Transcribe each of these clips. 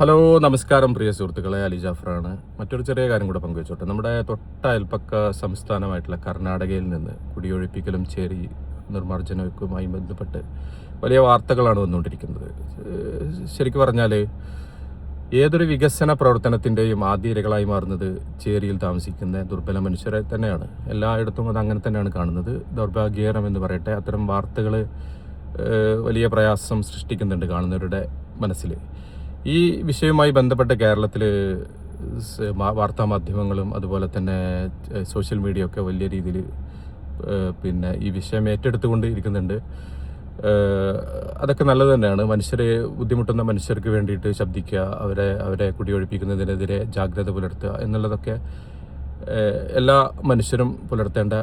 Hello നമസ്കാരം പ്രിയ സുഹൃത്തുക്കളെ. അലി ജാഫറാണ്. മറ്റൊരു ചെറിയ കാര്യം കൂടെ പങ്കുവച്ചോട്ടെ. നമ്മുടെ തൊട്ട അയൽപ്പക്ക സംസ്ഥാനമായിട്ടുള്ള കർണാടകയിൽ നിന്ന് കുടിയൊഴിപ്പിക്കലും ചേരി നിർമ്മാർജനവുമായി ബന്ധപ്പെട്ട് വലിയ വാർത്തകളാണ് വന്നുകൊണ്ടിരിക്കുന്നത്. ശരിക്കും പറഞ്ഞാൽ ഏതൊരു വികസന പ്രവർത്തനത്തിന്റെയും ആദ്യരകളായി മാറുന്നത് ചേരിയിൽ താമസിക്കുന്ന ദുർബല മനുഷ്യരെ തന്നെയാണ്. എല്ലായിടത്തും അത് അങ്ങനെ തന്നെയാണ് കാണുന്നത്. ദൗർഭാഗ്യകരം എന്ന് പറയട്ടെ അത്തരം വാർത്തകൾ വലിയ പ്രയാസം സൃഷ്ടിക്കുന്നുണ്ട് കാണുന്നവരുടെ മനസ്സിൽ ഈ വിഷയവുമായി ബന്ധപ്പെട്ട് കേരളത്തിൽ വാർത്താ മാധ്യമങ്ങളും അതുപോലെ തന്നെ സോഷ്യൽ മീഡിയ ഒക്കെ വലിയ രീതിയിൽ പിന്നെ ഈ വിഷയം ഏറ്റെടുത്തുകൊണ്ട് ഇരിക്കുന്നുണ്ട്. അതൊക്കെ നല്ലത് തന്നെയാണ്. മനുഷ്യരെ ബുദ്ധിമുട്ടുന്ന മനുഷ്യർക്ക് വേണ്ടിയിട്ട് ശബ്ദിക്കുക അവരെ അവരെ കുടിയൊഴിപ്പിക്കുന്നതിനെതിരെ ജാഗ്രത പുലർത്തുക എന്നുള്ളതൊക്കെ എല്ലാ മനുഷ്യരും പുലർത്തേണ്ട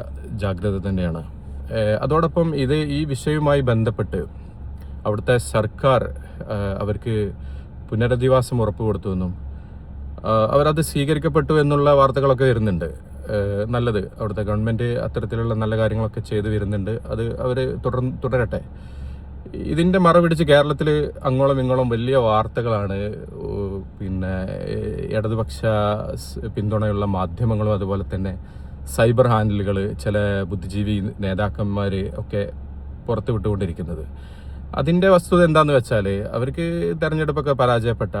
ജാഗ്രത തന്നെയാണ്. അതോടൊപ്പം ഇത് ഈ വിഷയവുമായി ബന്ധപ്പെട്ട് അവിടുത്തെ സർക്കാർ അവർക്ക് പുനരധിവാസം ഉറപ്പ് കൊടുത്തുവെന്നും അവരത് സ്വീകരിക്കപ്പെട്ടു എന്നുള്ള വാർത്തകളൊക്കെ വരുന്നുണ്ട്. നല്ലത്. അവിടുത്തെ ഗവൺമെന്റ് അത്തരത്തിലുള്ള നല്ല കാര്യങ്ങളൊക്കെ ചെയ്തു വരുന്നുണ്ട്. അത് അവർ തുടർ തുടരട്ടെ. ഇതിന്റെ മറപിടിച്ച് കേരളത്തിൽ അങ്ങോളം ഇങ്ങോളം വലിയ വാർത്തകളാണ്. പിന്നെ ഇടതുപക്ഷ പിന്തുണയുള്ള മാധ്യമങ്ങളും അതുപോലെ തന്നെ സൈബർ ഹാൻഡിലുകൾ ചില ബുദ്ധിജീവി നേതാക്കന്മാർ ഒക്കെ പുറത്തു വിട്ടുകൊണ്ടിരിക്കുന്നത് അതിന്റെ വസ്തുത എന്താന്ന് വെച്ചാൽ അവർക്ക് തെരഞ്ഞെടുപ്പൊക്കെ പരാജയപ്പെട്ട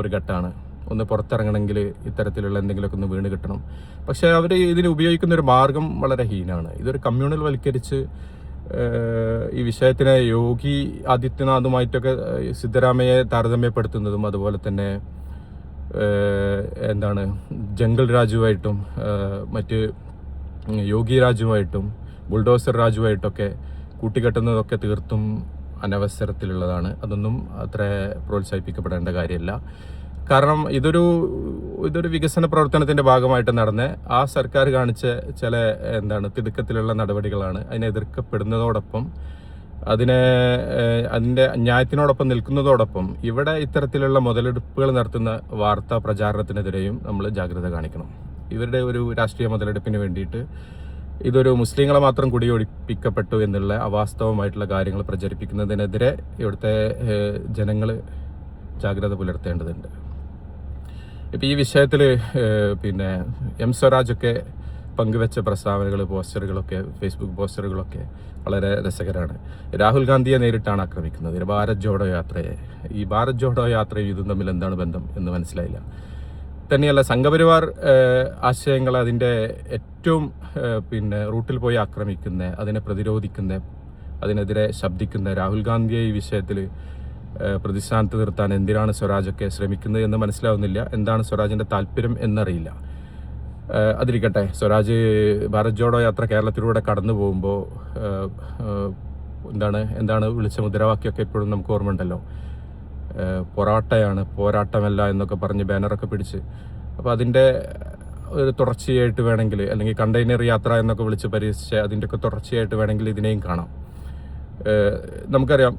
ഒരു ഘട്ടമാണ് ഒന്ന് പുറത്തിറങ്ങണമെങ്കിൽ ഇത്തരത്തിലുള്ള എന്തെങ്കിലുമൊക്കെ ഒന്ന് വീണ് കിട്ടണം. പക്ഷേ അവർ ഇതിന് ഉപയോഗിക്കുന്ന ഒരു മാർഗം വളരെ ഹീനാണ്. ഇതൊരു കമ്മ്യൂണൽ വൽക്കരിച്ച് ഈ വിഷയത്തിനെ യോഗി ആദിത്യനാഥുമായിട്ടൊക്കെ സിദ്ധരാമയെ താരതമ്യപ്പെടുത്തുന്നതും അതുപോലെ തന്നെ എന്താണ് ജംഗിൾ രാജുവായിട്ടും മറ്റ് യോഗി രാജുവായിട്ടും ബുൾഡോസർ രാജുവായിട്ടൊക്കെ കൂട്ടിക്കെട്ടുന്നതൊക്കെ തീർത്തും അനവസരത്തിലുള്ളതാണ്. അതൊന്നും അത്ര പ്രോത്സാഹിപ്പിക്കപ്പെടേണ്ട കാര്യമല്ല കാരണം ഇതൊരു ഇതൊരു വികസന പ്രവർത്തനത്തിന്റെ ഭാഗമായിട്ട് നടന്ന ആ സർക്കാർ കാണിച്ച ചില എന്താണ് തിടുക്കത്തിലുള്ള നടപടികളാണ് അതിനെ എതിർക്കപ്പെടുന്നതോടൊപ്പം അതിനെ അതിന്റെ ന്യായത്തിനോടൊപ്പം നിൽക്കുന്നതോടൊപ്പം ഇവിടെ ഇത്തരത്തിലുള്ള മുതലെടുപ്പുകൾ നടത്തുന്ന വാർത്താ പ്രചാരണത്തിനെതിരെയും നമ്മൾ ജാഗ്രത കാണിക്കണം. ഇവരുടെ ഒരു രാഷ്ട്രീയ മുതലെടുപ്പിന് വേണ്ടിയിട്ട് ഇതൊരു മുസ്ലിങ്ങളെ മാത്രം കുടിയൊഴിപ്പിക്കപ്പെട്ടു എന്നുള്ള അവാസ്തവമായിട്ടുള്ള കാര്യങ്ങൾ പ്രചരിപ്പിക്കുന്നതിനെതിരെ ഇവിടുത്തെ ജനങ്ങൾ ജാഗ്രത പുലർത്തേണ്ടതുണ്ട്. ഇപ്പം ഈ വിഷയത്തിൽ പിന്നെ എം സ്വരാജൊക്കെ പങ്കുവെച്ച പ്രസ്താവനകൾ പോസ്റ്ററുകളൊക്കെ ഫേസ്ബുക്ക് പോസ്റ്ററുകളൊക്കെ വളരെ രസകരമാണ് രാഹുൽ ഗാന്ധിയെ നേരിട്ടാണ് ആക്രമിക്കുന്നത്. ഭാരത് ജോഡോ യാത്രയെ. ഈ ഭാരത് ജോഡോ യാത്രയും ഇതും തമ്മിൽ എന്താണ് ബന്ധം എന്ന് മനസ്സിലായില്ല. തന്നെയല്ല സംഘപരിവാർ ആശയങ്ങൾ അതിന്റെ ഏറ്റവും പിന്നെ റൂട്ടിൽ പോയി ആക്രമിക്കുന്ന അതിനെ പ്രതിരോധിക്കുന്ന അതിനെതിരെ ശബ്ദിക്കുന്ന രാഹുൽ ഗാന്ധിയെ ഈ വിഷയത്തിൽ പ്രതിസ്ഥാനത്ത് നിർത്താൻ എന്തിനാണ് സ്വരാജൊക്കെ ശ്രമിക്കുന്നത് എന്ന് മനസ്സിലാവുന്നില്ല. എന്താണ് സ്വരാജിന്റെ താല്പര്യം എന്നറിയില്ല. അതിരിക്കട്ടെ സ്വരാജ് ഭാരത് ജോഡോ യാത്ര കേരളത്തിലൂടെ കടന്നു പോകുമ്പോൾ എന്താണ് എന്താണ് വിളിച്ച മുദ്രാവാക്യമൊക്കെ ഇപ്പോഴും നമുക്ക് ഓർമ്മയുണ്ടല്ലോ. പൊറാട്ടയാണ് പോരാട്ടമല്ല എന്നൊക്കെ പറഞ്ഞ് ബാനറൊക്കെ പിടിച്ച്. അപ്പോൾ അതിന്റെ ഒരു തുടർച്ചയായിട്ട് വേണമെങ്കിൽ അല്ലെങ്കിൽ കണ്ടെയ്നർ യാത്ര എന്നൊക്കെ വിളിച്ച് പരിഹസിച്ച് അതിന്റെയൊക്കെ തുടർച്ചയായിട്ട് വേണമെങ്കിൽ ഇതിനെയും കാണാം. നമുക്കറിയാം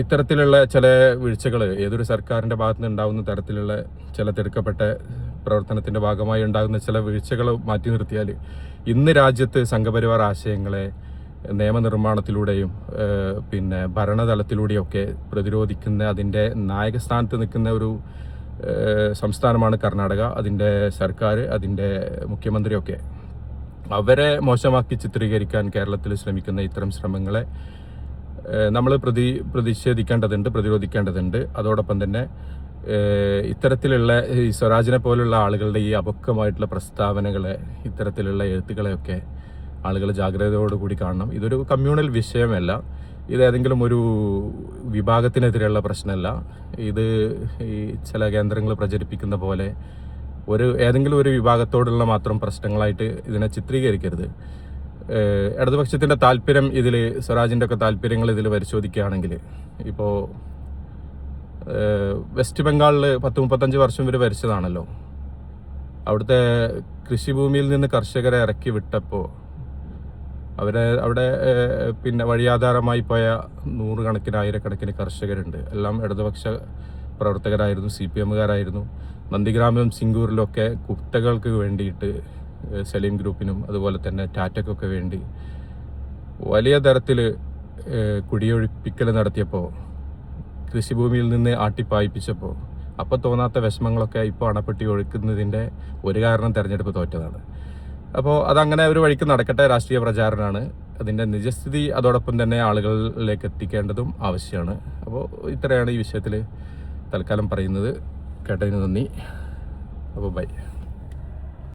ഇത്തരത്തിലുള്ള ചില വീഴ്ചകൾ ഏതൊരു സർക്കാരിന്റെ ഭാഗത്ത് നിന്ന് ഉണ്ടാകുന്ന തരത്തിലുള്ള ചില തിടുക്കപ്പെട്ട പ്രവർത്തനത്തിന്റെ ഭാഗമായി ഉണ്ടാകുന്ന ചില വീഴ്ചകൾ മാറ്റി നിർത്തിയാൽ ഇന്ന് രാജ്യത്ത് സംഘപരിവാർ ആശയങ്ങളെ നിയമനിർമ്മാണത്തിലൂടെയും പിന്നെ ഭരണതലത്തിലൂടെയൊക്കെ പ്രതിരോധിക്കുന്ന അതിന്റെ നായകസ്ഥാനത്ത് നിൽക്കുന്ന ഒരു സംസ്ഥാനമാണ് കർണാടക. അതിന്റെ സർക്കാർ അതിന്റെ മുഖ്യമന്ത്രിയൊക്കെ അവരെ മോശമാക്കി ചിത്രീകരിക്കാൻ കേരളത്തിൽ ശ്രമിക്കുന്ന ഇത്തരം ശ്രമങ്ങളെ നമ്മൾ പ്രതി പ്രതിഷേധിക്കേണ്ടതുണ്ട് പ്രതിരോധിക്കേണ്ടതുണ്ട്. അതോടൊപ്പം തന്നെ ഇത്തരത്തിലുള്ള ഈ സ്വരാജിനെ പോലുള്ള ആളുകളുടെ ഈ അപക്വമായിട്ടുള്ള പ്രസ്താവനകളെ ഇത്തരത്തിലുള്ള എഴുത്തുകളെയൊക്കെ ആളുകൾ ജാഗ്രതയോടുകൂടി കാണണം. ഇതൊരു കമ്മ്യൂണൽ വിഷയമല്ല. ഇത് ഏതെങ്കിലും ഒരു വിഭാഗത്തിനെതിരെയുള്ള പ്രശ്നമല്ല. ഇത് ഈ ചില കേന്ദ്രങ്ങൾ പ്രചരിപ്പിക്കുന്ന പോലെ ഒരു ഏതെങ്കിലും ഒരു വിഭാഗത്തോടുള്ള മാത്രം പ്രശ്നങ്ങളായിട്ട് ഇതിനെ ചിത്രീകരിക്കരുത്. ഇടതുപക്ഷത്തിന്റെ താല്പര്യം ഇതിൽ സ്വരാജിന്റെ ഒക്കെ താല്പര്യങ്ങൾ ഇതിൽ പരിശോധിക്കുകയാണെങ്കിൽ ഇപ്പോൾ വെസ്റ്റ് ബംഗാളിൽ പത്ത് മുപ്പത്തഞ്ച് വർഷം വരെ ഭരിച്ചതാണല്ലോ. അവിടുത്തെ കൃഷിഭൂമിയിൽ നിന്ന് കർഷകരെ ഇറക്കി വിട്ടപ്പോൾ അവരെ അവിടെ പിന്നെ വഴിയാധാരമായി പോയ നൂറുകണക്കിന് ആയിരക്കണക്കിന് കർഷകരുണ്ട്. എല്ലാം ഇടതുപക്ഷ പ്രവർത്തകരായിരുന്നു സി പി എമ്മുകാരായിരുന്നു. നന്ദിഗ്രാമിലും സിംഗൂരിലും ഒക്കെ കുട്ടകൾക്ക് വേണ്ടിയിട്ട് സലീം ഗ്രൂപ്പിനും അതുപോലെ തന്നെ ടാറ്റയ്ക്കൊക്കെ വേണ്ടി വലിയ തരത്തിൽ കുടിയൊഴിപ്പിക്കൽ നടത്തിയപ്പോൾ കൃഷിഭൂമിയിൽ നിന്ന് ആട്ടിപ്പായിപ്പിച്ചപ്പോൾ അപ്പോൾ തോന്നാത്ത വിഷമങ്ങളൊക്കെ ഇപ്പോൾ അണപ്പെട്ടി ഒഴുക്കുന്നതിന്റെ ഒരു കാരണം തിരഞ്ഞെടുപ്പ് തോറ്റതാണ്. അപ്പോൾ അതങ്ങനെ ഒരു വഴിക്ക് നടക്കട്ടെ രാഷ്ട്രീയ പ്രചാരണമാണ് അതിന്റെ നിജസ്ഥിതി അതോടൊപ്പം തന്നെ ആളുകളിലേക്ക് എത്തിക്കേണ്ടതും ആവശ്യമാണ്. അപ്പോൾ ഇത്രയാണ് ഈ വിഷയത്തിൽ തൽക്കാലം പറയുന്നത്. കേട്ടതിന് നന്ദി. അപ്പോൾ ബൈ.